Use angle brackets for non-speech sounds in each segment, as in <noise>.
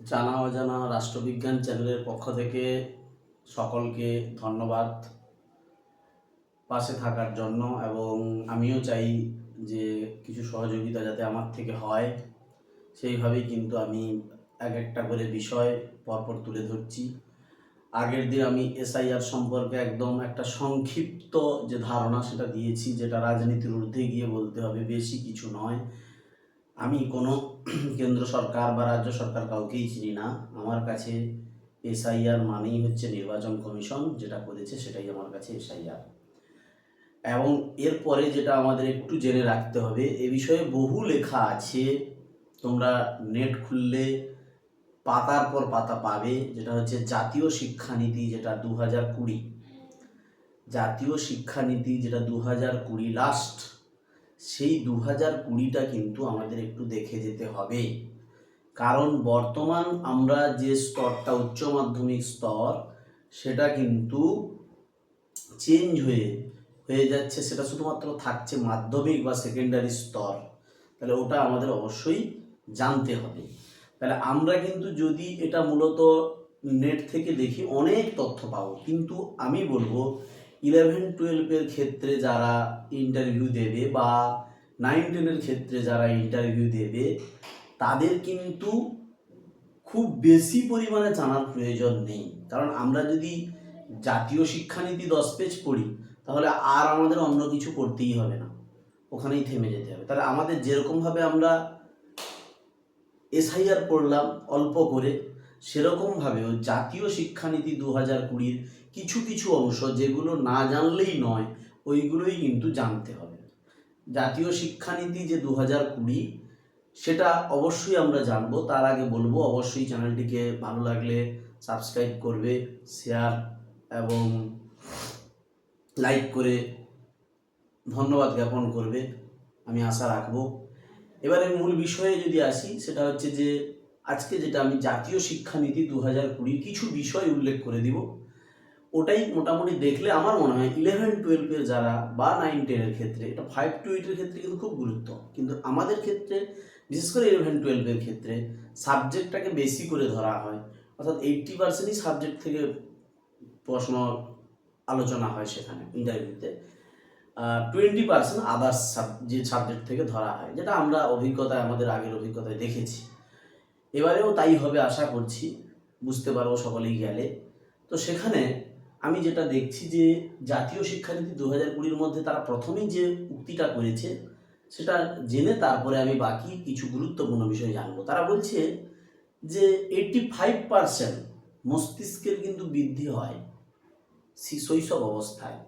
জানা অজানা রাষ্ট্রবিজ্ঞান চ্যানেলের পক্ষ থেকে সকলকে ধন্যবাদ পাশে থাকার জন্য এবং আমিও চাই যে কিছু সহযোগিতা যাতে আমার থেকে হয়। সেইভাবেই কিন্তু আমি এক একটা করে বিষয় পরপর তুলে ধরছি। আগের দিন আমি এসআইআর সম্পর্কে একদম একটা সংক্ষিপ্ত যে ধারণা সেটা দিয়েছি, যেটা রাজনীতির ঊর্ধ্বে গিয়ে বলতে হবে, বেশি কিছু নয়। আমি কোনো <clears throat> কেন্দ্র সরকার বা রাজ্য সরকার কাউকেই চিনি না। আমার কাছে এসআইআর মানেই হচ্ছে নির্বাচন কমিশন, যেটা করেছে সেটাই আমার কাছে এসআইআর। এবং এরপরে যেটা আমাদের একটু জেনে রাখতে হবে, এ বিষয়ে বহু লেখা আছে। তোমরা নেট খুললে পাতার পর পাতা পাবে, যেটা হচ্ছে জাতীয় শিক্ষানীতি, যেটা দু হাজার কুড়ি। জাতীয় শিক্ষানীতি, যেটা দু হাজার কুড়ি লাস্ট সেই দু হাজার কুড়িটা কিন্তু আমাদের একটু দেখে যেতে হবে। কারণ বর্তমান আমরা যে স্তরটা, উচ্চ মাধ্যমিক স্তর, সেটা কিন্তু চেঞ্জ হয়ে হয়ে যাচ্ছে। সেটা শুধুমাত্র থাকছে মাধ্যমিক বা সেকেন্ডারি স্তর। তাহলে ওটা আমাদের অবশ্যই জানতে হবে। তাহলে আমরা কিন্তু যদি এটা মূলত নেট থেকে দেখি, অনেক তথ্য পাবো। কিন্তু আমি বলব ইলেভেন, টুয়েলভের ক্ষেত্রে যারা ইন্টারভিউ দেবে বা নাইন টেনের ক্ষেত্রে যারা ইন্টারভিউ দেবে, তাদের কিন্তু খুব বেশি পরিমাণে জানার প্রয়োজন নেই। কারণ আমরা যদি জাতীয় শিক্ষানীতি দশ পেজ পড়ি, তাহলে আর আমাদের অন্য কিছু করতেই হবে না। ওখানেই থেমে যেতে হবে। তাহলে আমাদের যেরকমভাবে আমরা এসআইআর পড়লাম অল্প করে সেরকমভাবেও জাতীয় শিক্ষানীতি দু হাজার কুড়ির কিছু কিছু অংশ যেগুলো না জানলেই নয়, ওইগুলোই কিন্তু জানতে হবে। জাতীয় শিক্ষানীতি যে দু হাজার কুড়ি, সেটা অবশ্যই আমরা জানব। তার আগে বলব, অবশ্যই চ্যানেলটিকে ভালো লাগলে সাবস্ক্রাইব করবে, শেয়ার এবং লাইক করে ধন্যবাদ জ্ঞাপন করবে। আমি আশা রাখব। এবারে মূল বিষয়ে যদি আসি, সেটা হচ্ছে যে আজকে যেটা আমি জাতীয় শিক্ষানীতি দু হাজার কুড়ির কিছু বিষয় উল্লেখ করে দিব, ওটাই মোটামুটি দেখলে আমার মনে হয় ইলেভেন টুয়েলভের যারা বা নাইন টেনের ক্ষেত্রে, এটা ফাইভ টু এইটের ক্ষেত্রে কিন্তু খুব গুরুত্ব। কিন্তু আমাদের ক্ষেত্রে, বিশেষ করে ইলেভেন টুয়েলভের ক্ষেত্রে সাবজেক্টটাকে বেশি করে ধরা হয়। অর্থাৎ এইট্টি পার্সেন্টই সাবজেক্ট থেকে প্রশ্ন আলোচনা হয় সেখানে ইন্টারভিউতে টোয়েন্টি পার্সেন্ট আদার্স যে সাবজেক্ট থেকে ধরা হয়, যেটা আমরা অভিজ্ঞতায়, আমাদের আগের অভিজ্ঞতায় দেখেছি। এবারেও তাই হবে আশা করছি, বুঝতে পারব সকলেই গেলে। তো সেখানে আমি যেটা দেখছি যে, জাতীয় শিক্ষানীতি দু হাজার কুড়ির মধ্যে তারা প্রথমেই যে উক্তিটা করেছে, সেটা জেনে তারপরে আমি বাকি কিছু গুরুত্বপূর্ণ বিষয় জানব। তারা বলছে যে এইটটি ফাইভ পার্সেন্ট মস্তিষ্কের কিন্তু বৃদ্ধি হয় শৈশব অবস্থায়।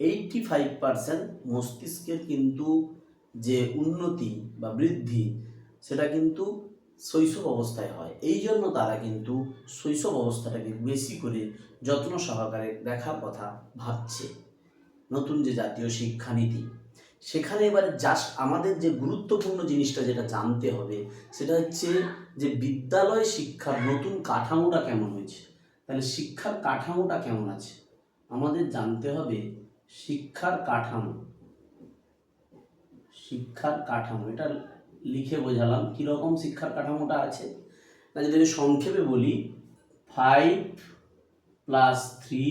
এইটটি ফাইভ পার্সেন্ট মস্তিষ্কের কিন্তু যে উন্নতি বা বৃদ্ধি, সেটা কিন্তু শৈশব অবস্থায় হয়। এই জন্য তারা কিন্তু শৈশব অবস্থাটাকে বেশি করে যত্ন সহকারে দেখার কথা ভাবছে নতুন যে জাতীয় শিক্ষানীতি। সেখানে এবারে জাস্ট আমাদের যে গুরুত্বপূর্ণ জিনিসটা যেটা জানতে হবে, সেটা হচ্ছে যে বিদ্যালয় শিক্ষার নতুন কাঠামোটা কেমন হয়েছে? তাহলে শিক্ষার কাঠামোটা কেমন আছে? আমাদের জানতে হবে শিক্ষার কাঠামো। শিক্ষার কাঠামো, এটা লিখে বোঝালাম কীরকম শিক্ষার কাঠামোটা আছে। না, যদি আমি সংক্ষেপে বলি five plus three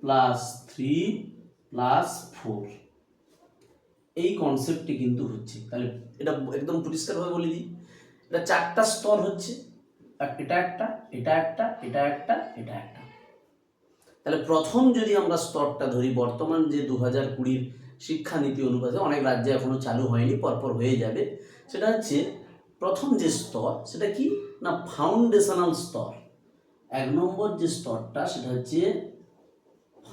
plus three plus four এই কনসেপ্টটি কিন্তু হচ্ছে। তাহলে এটা একদম পরিষ্কারভাবে বলে দিই। এটা চারটা স্তর হচ্ছে। এটা একটা এটা একটা এটা একটা এটা একটা। তাহলে প্রথম যদি আমরা স্তরটা ধরি, বর্তমান যে দু হাজার কুড়ির শিক্ষানীতি অনুপাতে অনেক রাজ্যে এখনও চালু হয়নি, পরপর হয়ে যাবে। সেটা হচ্ছে প্রথম যে স্তর, সেটা কি? না ফাউন্ডেশনাল স্তর। এক নম্বর যে স্তরটা, সেটা হচ্ছে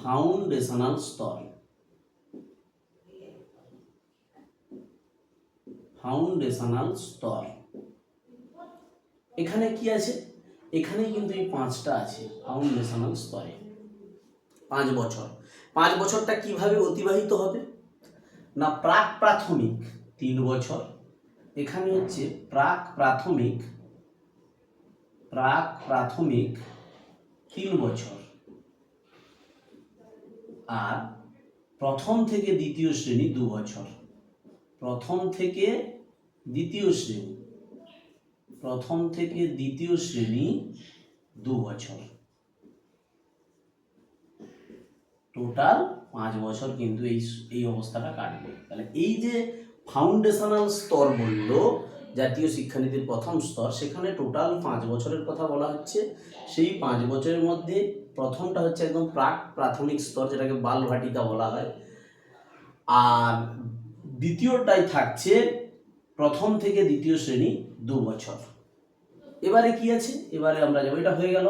ফাউন্ডেশনাল স্তর। ফাউন্ডেশনাল স্তর। এখানে কি আছে? এখানে কিন্তু এই পাঁচটা আছে ফাউন্ডেশনাল স্তরে। পাঁচ বছর। পাঁচ বছরটা কীভাবে অতিবাহিত হবে? না প্রাক প্রাথমিক তিন বছর। এখানে হচ্ছে প্রাক প্রাথমিক প্রাক প্রাথমিক তিন বছর। আর প্রথম থেকে দ্বিতীয় শ্রেণি দু বছর। প্রথম থেকে দ্বিতীয় শ্রেণি, প্রথম থেকে দ্বিতীয় শ্রেণি দু বছর। টোটাল পাঁচ বছর কিন্তু এই এই অবস্থাটা কাটবে। তাহলে এই যে ফাউন্ডেশনাল স্তর বলল, জাতীয় শিক্ষানীতির প্রথম স্তর, সেখানে টোটাল পাঁচ বছরের কথা বলা হচ্ছে। সেই পাঁচ বছরের মধ্যে প্রথমটা হচ্ছে একদম প্রাক, প্রাথমিক স্তর, যেটাকে বালভাটিকা বলা হয়। আর দ্বিতীয়টাই থাকছে প্রথম থেকে দ্বিতীয় শ্রেণি দু বছর। এবারে কি আছে? এবারে আমরা যাব, এটা হয়ে গেল।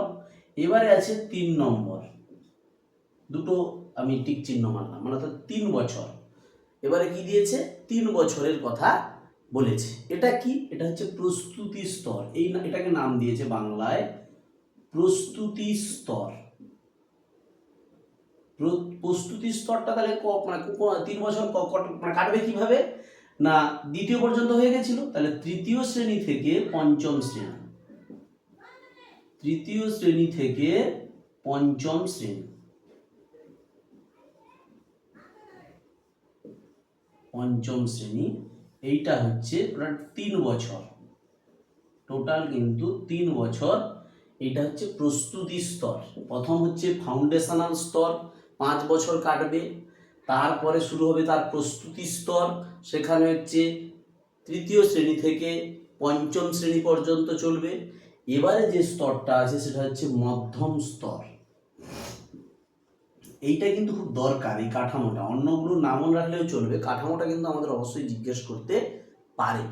এবারে আছে তিন নম্বর। দুটো আমি টিক চিহ্ন মারলাম মানে অর্থাৎ তিন বছর। এবারে কি দিয়েছে? তিন বছরের কথা বলেছে। এটা কি? এটা হচ্ছে প্রস্তুতি স্তর। এই এটাকে নাম দিয়েছে বাংলায় প্রস্তুতি স্তর। প্রস্তুতি স্তরটা তাহলে মানে তিন বছর মানে কাটবে কীভাবে? না, দ্বিতীয় পর্যন্ত হয়ে গেছিল? তাহলে তৃতীয় শ্রেণি থেকে পঞ্চম শ্রেণি। তৃতীয় শ্রেণি থেকে পঞ্চম শ্রেণি। পঞ্চম শ্রেণি, এইটা হচ্ছে ওটা তিন বছর। টোটাল কিন্তু তিন বছর এটা হচ্ছে প্রস্তুতি স্তর। প্রথম হচ্ছে ফাউন্ডেশনাল স্তর, পাঁচ বছর কাটবে। তারপরে শুরু হবে তার প্রস্তুতি স্তর। সেখানে হচ্ছে তৃতীয় শ্রেণি থেকে পঞ্চম শ্রেণি পর্যন্ত চলবে। এবারে যে স্তরটা আছে, সেটা হচ্ছে মধ্যম স্তর। এইটা কিন্তু খুব দরকার, এই কাঠামোটা। অন্যগুলো নামন রাখলেও চলবে। কাঠামোটা কিন্তু আমাদের অবশ্যই জিজ্ঞেস করতে পারে।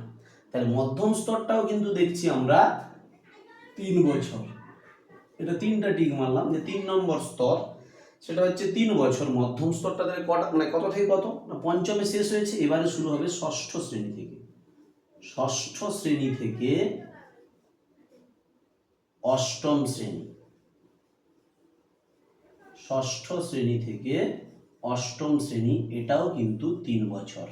তাহলে মধ্যম স্তরটাও কিন্তু দেখছি আমরা তিন বছর। এটা তিনটা টিক মারলাম যে তিন নম্বর স্তর, সেটা হচ্ছে তিন বছর মধ্যম স্তরটা। তাহলে কটা মানে কত থেকে কত? না, পঞ্চমে শেষ হয়েছে, এবারে শুরু হবে ষষ্ঠ শ্রেণি থেকে। ষষ্ঠ শ্রেণি থেকে অষ্টম শ্রেণি। ষষ্ঠ শ্রেণি থেকে অষ্টম শ্রেণি, এটাও কিন্তু তিন বছর।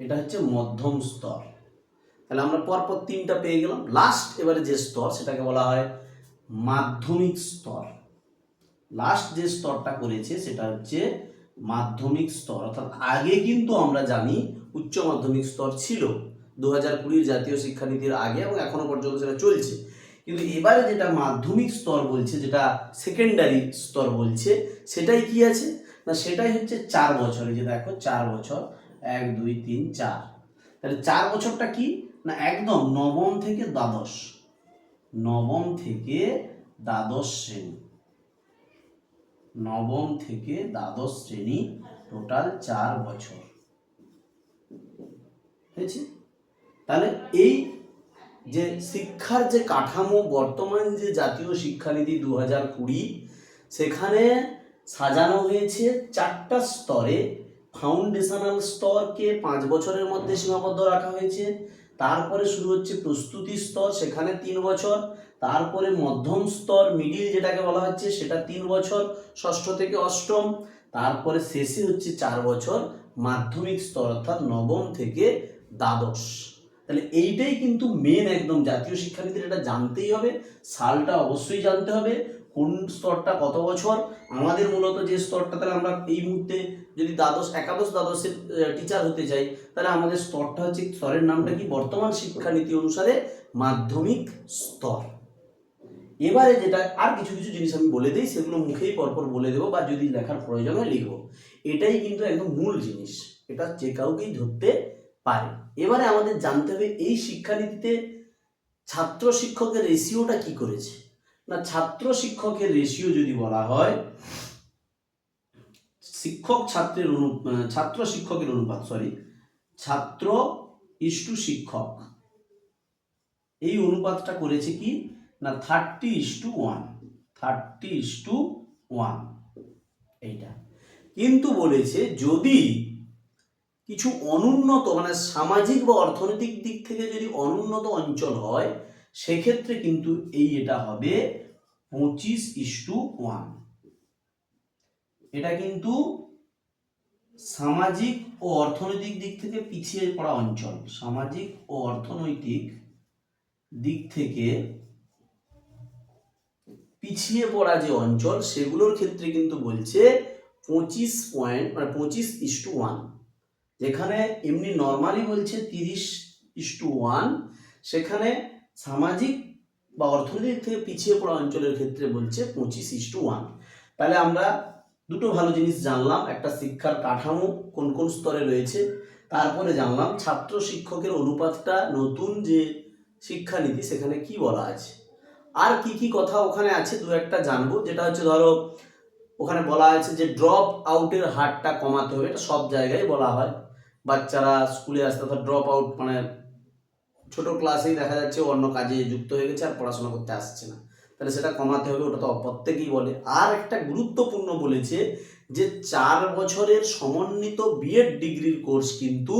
এটা হচ্ছে মধ্যম স্তর। তাহলে আমরা পরপর তিনটা পেয়ে গেলাম। লাস্ট এবারে যে স্তর, সেটাকে বলা হয় মাধ্যমিক স্তর। লাস্ট যে স্তরটা করেছে, সেটা হচ্ছে মাধ্যমিক স্তর। অর্থাৎ আগে কিন্তু আমরা জানি উচ্চ মাধ্যমিক স্তর ছিল। দু হাজার কুড়ির জাতীয় শিক্ষানীতির আগে এবং এখনও পর্যন্ত সেটা চলছে। কিন্তু এবারে যেটা মাধ্যমিক স্তর বলছে, যেটা সেকেন্ডারি স্তর বলছে, সেটাই কি আছে? না, সেটাই হচ্ছে চার বছর। যে দেখো, চার বছর, এক, দুই, তিন, চার। তাহলে চার বছরটা কি? না, একদম নবম থেকে দ্বাদশ। নবম থেকে দ্বাদশ শ্রেণি। নবম থেকে দ্বাদশ শ্রেণি টোটাল চার বছর। তাহলে এই যে শিক্ষার যে কাঠামো, বর্তমান যে জাতীয় শিক্ষানীতি দু হাজার কুড়ি, সেখানে সাজানো হয়েছে চারটা স্তরে। ফাউন্ডেশনাল স্তরকে পাঁচ বছরের মধ্যে সীমাবদ্ধ রাখা হয়েছে। তারপরে শুরু হচ্ছে প্রস্তুতি স্তর, সেখানে তিন বছর। তারপরে মধ্যম স্তর মিডিল যেটাকে বলা হচ্ছে, সেটা তিন বছর, ষষ্ঠ থেকে অষ্টম। তারপরে শেষে হচ্ছে চার বছর মাধ্যমিক স্তর, অর্থাৎ নবম থেকে দ্বাদশ। তাহলে এইটাই কিন্তু মেন একদম জাতীয় শিক্ষানীতির এটা জানতেই হবে, সালটা অবশ্যই জানতে হবে, কোন স্তরটা কত বছর, আমাদের মূলত যে স্তরটা তাহলে আমরা এই মুহূর্তে যদি দ্বাদশ, একাদশ দ্বাদশের টিচার হতে চাই, তাহলে আমাদের স্তরটা হচ্ছে, স্তরের নামটা কি? বর্তমান শিক্ষানীতি অনুসারে মাধ্যমিক স্তর। এবারে যেটা আর কিছু কিছু জিনিস আমি বলে দিই, সেগুলো মুখেই পরপর বলে দেবো বা যদি লেখার প্রয়োজন হয় লিখব। এটাই কিন্তু একদম মূল জিনিস, এটা যে কাউকেই ধরতে পারে। এবারে আমাদের জানতে হবে এই শিক্ষানীতিতে ছাত্র শিক্ষকের রেশিওটা কি করেছে? না, ছাত্র শিক্ষকের রেশিও যদি বলা হয়, শিক্ষক ছাত্রের অনু ছাত্র শিক্ষকের অনুপাত সরি ছাত্র ইস্টু শিক্ষক। এই অনুপাতটা করেছে কি? না thirty is to one thirty is to one এইটা। কিন্তু বলেছে যদি কিছু অনুন্নত মানে সামাজিক বা অর্থনৈতিক দিক থেকে যদি অনুন্নত অঞ্চল হয়, সেক্ষেত্রে কিন্তু এই এটা হবে পঁচিশ ইস্টু ওয়ান। এটা কিন্তু সামাজিক ও অর্থনৈতিক দিক থেকে পিছিয়ে পড়া অঞ্চল। সামাজিক ও অর্থনৈতিক দিক থেকে পিছিয়ে পড়া যে অঞ্চল, সেগুলোর ক্ষেত্রে কিন্তু বলছে পঁচিশ পয়েন্ট মানে পঁচিশ ইস্টু ওয়ান। যেখানে এমনি নর্মালি বলছে তিরিশ ইস টু ওয়ান সেখানে সামাজিক বা অর্থনৈতিক থেকে পিছিয়ে পড়া অঞ্চলের ক্ষেত্রে বলছে পঁচিশ ইস টু ওয়ান তাহলে আমরা দুটো ভালো জিনিস জানলাম, একটা শিক্ষার কাঠামো কোন কোন স্তরে রয়েছে, তারপরে জানলাম ছাত্র শিক্ষকের অনুপাতটা নতুন যে শিক্ষানীতি, সেখানে কি বলা আছে। আর কি কি কথা ওখানে আছে দু একটা জানব, যেটা হচ্ছে ধরো ওখানে বলা আছে যে ড্রপ আউটের হারটা কমাতে হবে, এটা সব জায়গায় বলা হয়। বাচ্চারা স্কুলে আসতে অর্থাৎ ড্রপ আউট মানে ছোট ক্লাসেই দেখা যাচ্ছে অন্য কাজে যুক্ত হয়ে গেছে আর পড়াশোনা করতে আসছে না। তাহলে সেটা কমাতে হবে, ওটা তো প্রত্যেকেই বলে। আর একটা গুরুত্বপূর্ণ বলেছে যে চার বছরের সমন্বিত বিএড ডিগ্রির কোর্স কিন্তু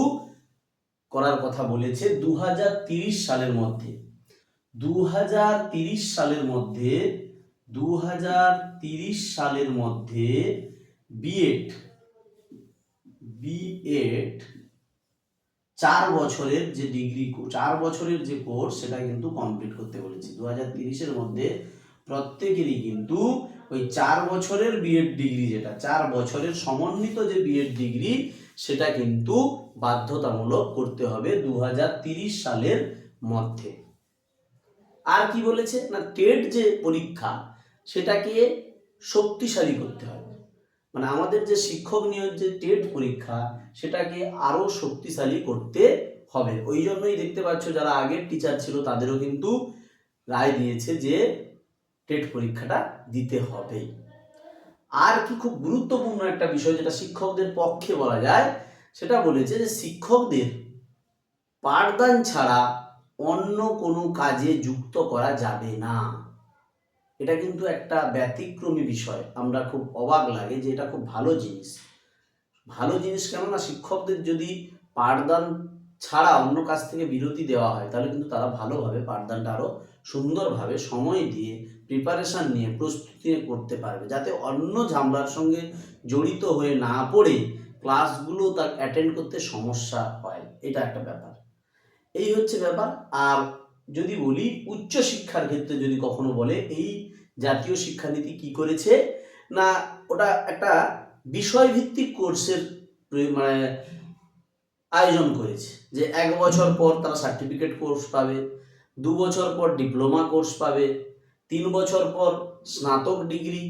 করার কথা বলেছে দু সালের মধ্যে। দু সালের মধ্যে দু সালের মধ্যে বিএড বিএড চার বছরের যে ডিগ্রি চার বছরের যে কোর্স সেটা কিন্তু কমপ্লিট করতে বলেছে। দু হাজার তিরিশের মধ্যে প্রত্যেকেরই কিন্তু ওই চার বছরের বিএড ডিগ্রি যেটা, চার বছরের সমন্বিত যে বিএড ডিগ্রি সেটা কিন্তু বাধ্যতামূলক করতে হবে দু সালের মধ্যে। আর কি বলেছে? না টেট যে পরীক্ষা সেটাকে শক্তিশালী করতে হবে। মানে আমাদের যে শিক্ষক নিয়োগ যে টেট পরীক্ষা, সেটাকে আরও শক্তিশালী করতে হবে। ওই জন্যই দেখতে পাচ্ছ যারা আগের টিচার ছিল, তাদেরও কিন্তু রায় দিয়েছে যে টেট পরীক্ষাটা দিতে হবে। আর কি খুব গুরুত্বপূর্ণ একটা বিষয় যেটা শিক্ষকদের পক্ষে বলা যায়, সেটা বলেছে যে শিক্ষকদের পাঠদান ছাড়া অন্য কোনো কাজে যুক্ত করা যাবে না। এটা কিন্তু একটা ব্যতিক্রমী বিষয়। আমরা খুব অবাক লাগে যে এটা খুব ভালো জিনিস। ভালো জিনিস কেননা শিক্ষকদের যদি পাঠদান ছাড়া অন্য কাজ থেকে বিরতি দেওয়া হয়, তাহলে কিন্তু তারা ভালোভাবে পাঠদানটা আরও সুন্দরভাবে সময় দিয়ে প্রিপারেশান নিয়ে প্রস্তুতি করতে পারবে, যাতে অন্য ঝামেলার সঙ্গে জড়িত হয়ে না পড়ে ক্লাসগুলো তার অ্যাটেন্ড করতে সমস্যা হয়। এটা একটা ব্যাপার। এই হচ্ছে ব্যাপার। আর যদি বলি উচ্চ শিক্ষার ক্ষেত্রে যদি কখনো বলে, এই জাতীয় শিক্ষানীতি কি করেছে? না, ওটা একটা বিষয়ভিত্তিক কোর্সের মানে আয়োজন করেছে। যে এক বছর পর তারা সার্টিফিকেট কোর্স পাবে, দু বছর পর ডিপ্লোমা কোর্স পাবে, তিন বছর পর স্নাতক ডিগ্রি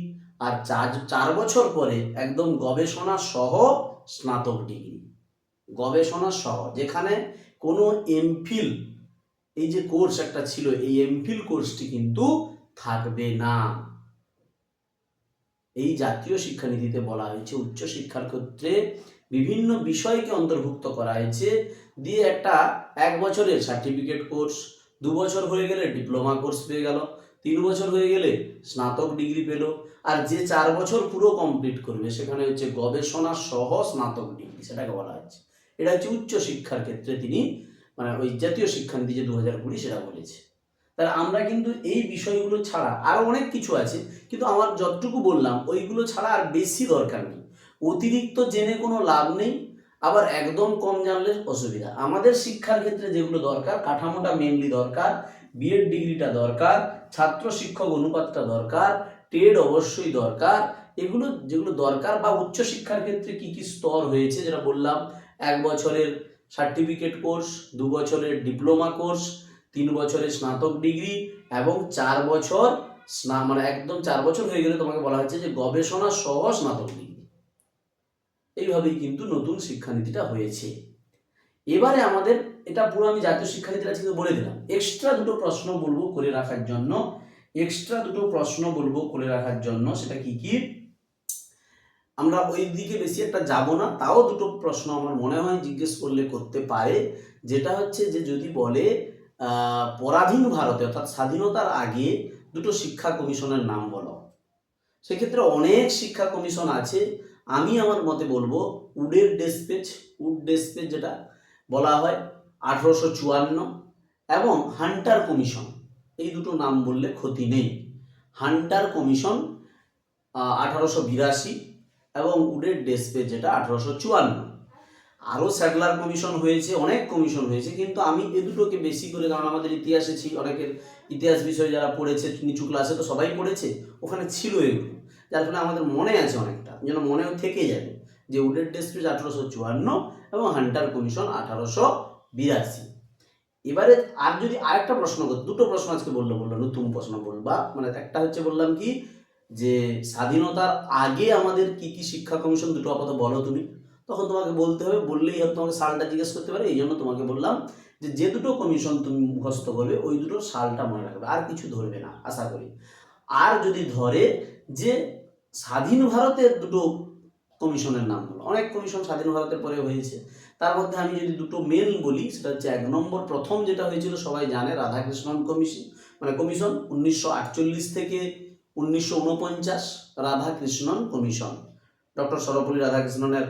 আর চার চার বছর পরে একদম গবেষণা সহ স্নাতক ডিগ্রি গবেষণা সহ, যেখানে কোনো এমফিল এই যে কোর্স একটা ছিল, এই এমফিল কোর্সটি কিন্তু থাকবে না। এই জাতীয় শিক্ষানীতিতে বলা হয়েছে, উচ্চ শিক্ষার ক্ষেত্রে বিভিন্ন বিষয়কে অন্তর্ভুক্ত করা হয়েছে। দিয়ে একটা এক বছরের সার্টিফিকেট কোর্স দু বছর হয়ে গেলে ডিপ্লোমা কোর্স পেয়ে গেল, তিন বছর হয়ে গেলে স্নাতক ডিগ্রি পেল, আর যে চার বছর পুরো কমপ্লিট করবে, সেখানে হচ্ছে গবেষণা সহ স্নাতক ডিগ্রি সেটাকে বলা হচ্ছে এটা হচ্ছে উচ্চ শিক্ষার ক্ষেত্রে তিনি মানে ওই জাতীয় শিক্ষানীতি যে দু হাজার কুড়ি, সেটা বলেছে। তাহলে আমরা কিন্তু এই বিষয়গুলো ছাড়া আরও অনেক কিছু আছে, কিন্তু আমার যতটুকু বললাম, ওইগুলো ছাড়া আর বেশি দরকার নেই। অতিরিক্ত জেনে কোনো লাভ নেই, আবার একদম কম জানলে অসুবিধা। আমাদের শিক্ষার ক্ষেত্রে যেগুলো দরকার, কাঠামোটা মেনলি দরকার বিএড ডিগ্রিটা দরকার, ছাত্র শিক্ষক অনুপাতটা দরকার টেড অবশ্যই দরকার। এগুলো যেগুলো দরকার বা উচ্চ শিক্ষার ক্ষেত্রে কি কি স্তর হয়েছে যেটা বললাম, এক বছরের সার্টিফিকেট কোর্স দু বছরের ডিপ্লোমা কোর্স তিন বছরের স্নাতক ডিগ্রি এবং চার বছর স্না মানে একদম চার বছর হয়ে গেলে তোমাকে বলা হচ্ছে যে গবেষণা সহ স্নাতক ডিগ্রি। এইভাবেই কিন্তু নতুন শিক্ষানীতিটা হয়েছে। এবারে আমাদের, এটা পুরো আমি জাতীয় শিক্ষানীতিটা কিন্তু বলে দিলাম। এক্সট্রা দুটো প্রশ্ন বলব করে রাখার জন্য। এক্সট্রা দুটো প্রশ্ন বলব করে রাখার জন্য। সেটা কি কি? আমরা ওই দিকে বেশি একটা যাব না। তাও দুটো প্রশ্ন আমার মনে হয় জিজ্ঞেস করলে করতে পারে। যেটা হচ্ছে যে যদি বলে পরাধীন ভারতে, অর্থাৎ স্বাধীনতার আগে দুটো শিক্ষা কমিশনের নাম বলো। সেক্ষেত্রে অনেক শিক্ষা কমিশন আছে। আমি আমার মতে বলব, উডের ডেসপেচ, উড ডেসপেচ যেটা বলা হয়, আঠারোশো চুয়ান্ন এবং হান্টার কমিশন। এই দুটো নাম বললে ক্ষতি নেই। হান্টার কমিশন আঠারোশো বিরাশি এবং উডের ডেসপেচ যেটা, আঠারোশো চুয়ান্ন। আরও স্যাডলার কমিশন হয়েছে, অনেক কমিশন হয়েছে, কিন্তু আমি এ দুটোকে বেশি করে, কারণ আমাদের ইতিহাসে ছিল অনেকের ইতিহাস বিষয়ে যারা পড়েছে, নিচু ক্লাসে তো সবাই পড়েছে, ওখানে ছিল এগুলো। যার ফলে আমাদের মনে আছে অনেকটা, যেন মনেও থেকে যাবে যে উডের ডেসপিস আঠারোশো চুয়ান্ন এবং হান্টার কমিশন আঠারোশো বিরাশি। এবারে আর যদি আরেকটা প্রশ্ন দুটো প্রশ্ন আজকে বলল বলল নতুন প্রশ্ন বলবা। মানে একটা হচ্ছে বললাম কি, যে স্বাধীনতার আগে আমাদের কি কি শিক্ষা কমিশন, দুটো আপাতত বলো তুমি। তখন তোমাকে বলতে হবে, বললেই তোমাকে সালটা জিজ্ঞেস করতে পারে এই জন্য তোমাকে বললাম যে যে দুটো কমিশন তুমি মুখস্থ করবে, ওই দুটো সালটা মনে রাখবে, আর কিছু ধরবে না, আশা করি। আর যদি ধরে যে স্বাধীন ভারতের দুটো কমিশনের নাম হলো, অনেক কমিশন স্বাধীন ভারতের পরে হয়েছে, তার মধ্যে আমি যদি দুটো মেন বলি, সেটা হচ্ছে এক নম্বর, প্রথম যেটা হয়েছিল, সবাই জানে, রাধাকৃষ্ণন কমিশন মানে কমিশন উনিশশো আটচল্লিশ থেকে উনিশশো উনপঞ্চাশ, রাধাকৃষ্ণন কমিশন ডক্টর সর্বপল্লী রাধাকৃষ্ণনের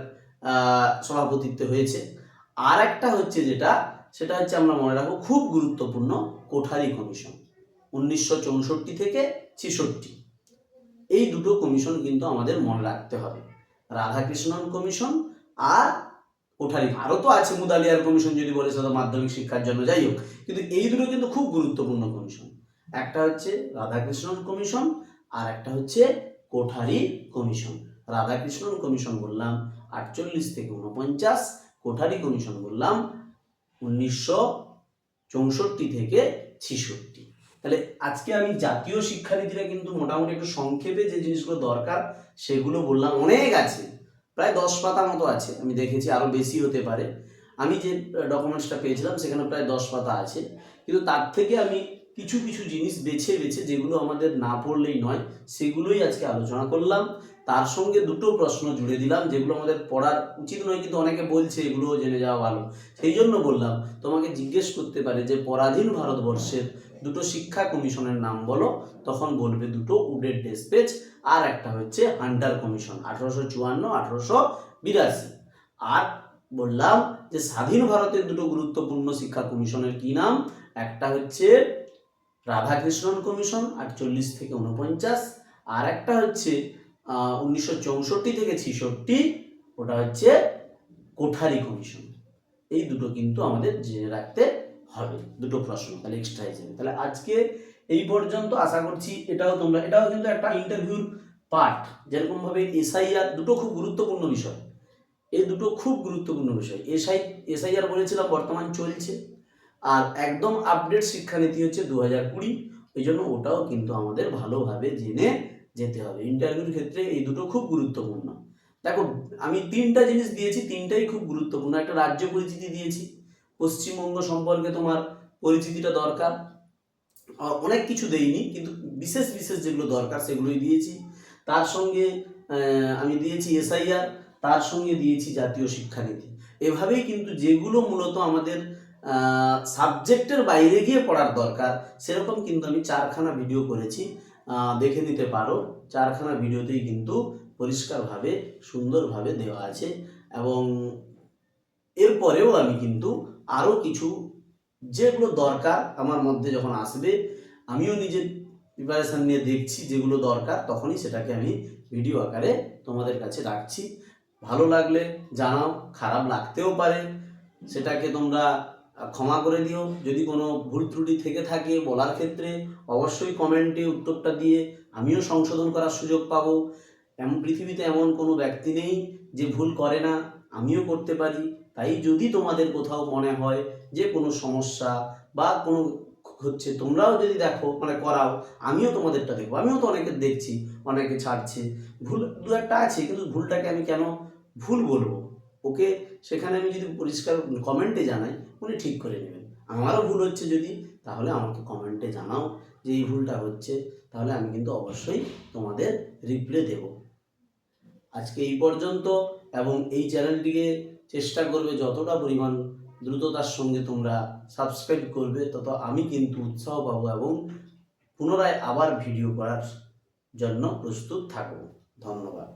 সভাপতিত্বে হয়েছে। আর একটা হচ্ছে যেটা, সেটা হচ্ছে আমরা মনে রাখব খুব গুরুত্বপূর্ণ কোঠারি কমিশন। উনিশশো চৌষট্টি থেকে ছেষট্টি। এই দুটো কমিশন কিন্তু আমাদের মনে রাখতে হবে। রাধাকৃষ্ণন কমিশন আর কোঠারি। আরও তো আছে মুদালিয়ার কমিশন যদি বলে, সেটা মাধ্যমিক শিক্ষার জন্য যাই হোক। কিন্তু এই দুটো কিন্তু খুব গুরুত্বপূর্ণ কমিশন। একটা হচ্ছে রাধাকৃষ্ণন কমিশন, আর একটা হচ্ছে কোঠারি কমিশন। রাধাকৃষ্ণন কমিশন বললাম আটচল্লিশ থেকে উনপঞ্চাশ, কোঠারি কমিশন বললাম উনিশশো চৌষট্টি থেকে ছিষট্টি। তাহলে আজকে আমি জাতীয় শিক্ষানীতিটা কিন্তু মোটামুটি একটু সংক্ষেপে যে জিনিসগুলো দরকার সেগুলো বললাম, অনেক আছে, প্রায় দশ পাতা মতো আছে, আমি দেখেছি আরও বেশি হতে পারে। আমি যে ডকুমেন্টসটা পেয়েছিলাম সেখানে প্রায় দশ পাতা আছে, কিন্তু তার থেকে আমি কিছু কিছু জিনিস বেছে বেছে যেগুলো আমাদের না পড়লেই নয়, সেগুলোই আজকে আলোচনা করলাম। তার সঙ্গে দুটো প্রশ্ন জুড়ে দিলাম, যেগুলো আমাদের পড়ার উচিত নয়, কিন্তু অনেকে বলছে এগুলোও জেনে যাওয়া ভালো। সেই জন্য বললাম, তোমাকে জিজ্ঞেস করতে পারে যে পরাধীন ভারতবর্ষের দুটো শিক্ষা কমিশনের নাম বলো, তখন বলবে দুটো উডেড ডেসপেচ, আর একটা হচ্ছে হান্টার কমিশন, আঠারোশো চুয়ান্ন, আঠারোশো বিরাশি। আর বললাম যে স্বাধীন ভারতের দুটো গুরুত্বপূর্ণ শিক্ষা কমিশনের কি নাম? একটা হচ্ছে রাধাকৃষ্ণন কমিশন, আটচল্লিশ থেকে উনপঞ্চাশ আর একটা হচ্ছে উনিশশো চৌষট্টি থেকে ছিষট্টি, ওটা হচ্ছে কোঠারি কমিশন এই দুটো কিন্তু আমাদের জেনে রাখতে হবে। দুটো প্রশ্ন, তাহলে এক্সট্রা হিসেবে তাহলে আজকে এই পর্যন্ত আশা করছি এটাও তোমরা এটাও কিন্তু একটা ইন্টারভিউর পার্ট যেরকম ভাবে এসআইআর দুটো খুব গুরুত্বপূর্ণ বিষয়। এই দুটো খুব গুরুত্বপূর্ণ বিষয়। এসআই এসআইআর বলেছিলাম বর্তমান চলছে। আর একদম আপডেট শিক্ষানীতি হচ্ছে দু হাজার কুড়ি। ওই জন্য ওটাও কিন্তু আমাদের ভালোভাবে জেনে যেতে হবে। ইন্টারভিউর ক্ষেত্রে এই দুটো খুব গুরুত্বপূর্ণ। দেখো, আমি তিনটা জিনিস দিয়েছি, তিনটাই খুব গুরুত্বপূর্ণ। একটা রাজ্য পরিচিতি দিয়েছি, পশ্চিমবঙ্গ সম্পর্কে তোমার পরিচিতিটা দরকার। অনেক কিছু দেইনি, কিন্তু বিশেষ বিশেষ যেগুলো দরকার সেগুলোই দিয়েছি। তার সঙ্গে আমি দিয়েছি এসআইআর, তার সঙ্গে দিয়েছি জাতীয় শিক্ষানীতি। এভাবেই কিন্তু যেগুলো মূলত আমাদের সাবজেক্টের বাইরে গিয়ে পড়ার দরকার, সেরকম কিন্তু আমি চারখানা ভিডিও করেছি। দেখে নিতে পারো। চারখানা ভিডিওতেই কিন্তু পরিষ্কারভাবে, সুন্দরভাবে দেওয়া আছে এবং এরপরেও আমি কিন্তু আরও কিছু যেগুলো দরকার আমার মধ্যে যখন আসবে, আমিও নিজের প্রিপারেশান নিয়ে দেখছি যেগুলো দরকার, তখনই সেটাকে আমি ভিডিও আকারে তোমাদের কাছে রাখছি। ভালো লাগলে জানাও, খারাপ লাগতেও পারে, সেটাকে তোমরা ক্ষমা করে দিও। যদি কোনো ভুল ত্রুটি থেকে থাকে বলার ক্ষেত্রে অবশ্যই কমেন্টে উত্তরটা দিয়ে আমিও সংশোধন করার সুযোগ পাবো। এমন পৃথিবীতে এমন কোনো ব্যক্তি নেই যে ভুল করে না, আমিও করতে পারি। তাই যদি তোমাদের কোথাও মনে হয় যে কোনো সমস্যা বা কোনো হচ্ছে তোমরাও যদি দেখো মানে করাও, আমিও তোমাদেরটা দেখব। আমিও তো অনেকে দেখছি, অনেকে ছাড়ছে। ভুল দু একটা আছে, কিন্তু ভুলটাকে আমি কেন ভুল বলব? ওকে সেখানে আমি যদি পরিষ্কার কমেন্টে জানাই, উনি ঠিক করে নেবেন। আমারও ভুল হচ্ছে যদি, তাহলে আমাকে কমেন্টে জানাও যে এই ভুলটা হচ্ছে, তাহলে আমি কিন্তু অবশ্যই তোমাদের রিপ্লে দেব। আজকে এই পর্যন্ত, এবং এই চ্যানেলটিকে চেষ্টা করবে যতটা পরিমাণ দ্রুততার সঙ্গে তোমরা সাবস্ক্রাইব করবে, তত আমি কিন্তু উৎসাহ পাবো এবং পুনরায় আবার ভিডিও করার জন্য প্রস্তুত থাকব। ধন্যবাদ।